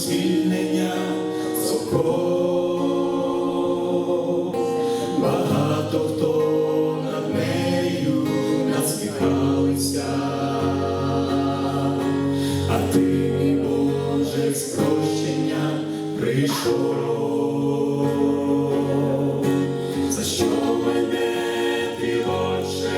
звільнення з багато хто над нею насміхалися, а ти, мій Боже, спрощення прийшов, за що мене ти отче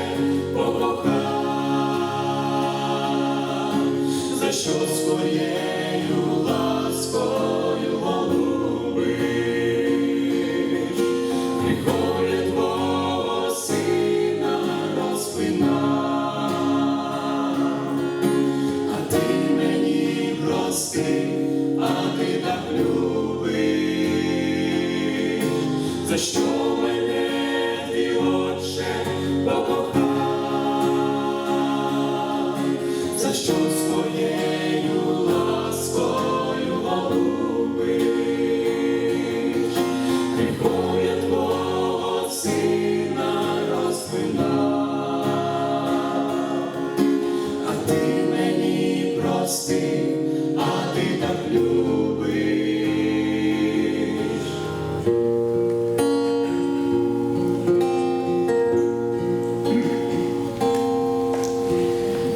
за що своєю лавою ласкою голубиш, приходять Твого Сина розпина, а ти мені прости, а ти так любиш, за що а ти так любиш.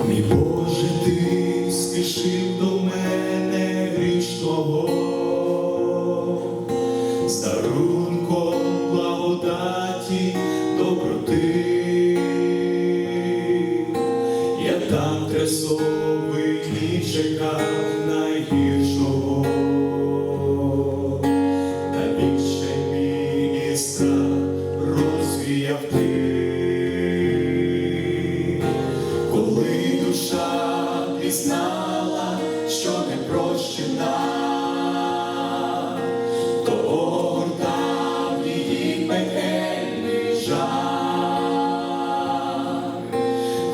Мій Боже, ти спішив до мене грішного, з дарунком благодаті доброти. Там трясовий і чекав то огортав її пекельний жах.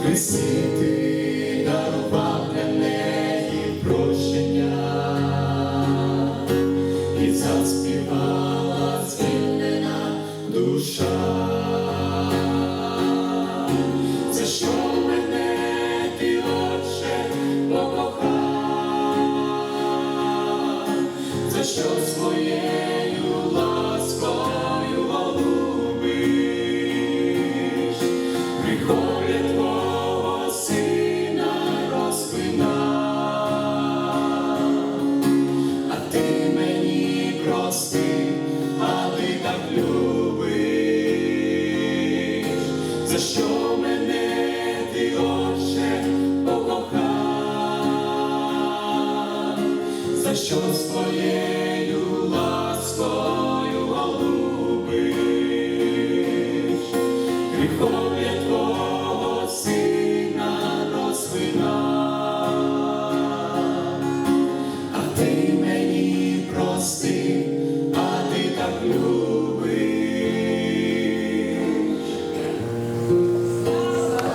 Христі ти дарував для неї прощення і заспівала що своєю ласкою голубиш, приходять Твого Сина розпина, а ти мені прости, see.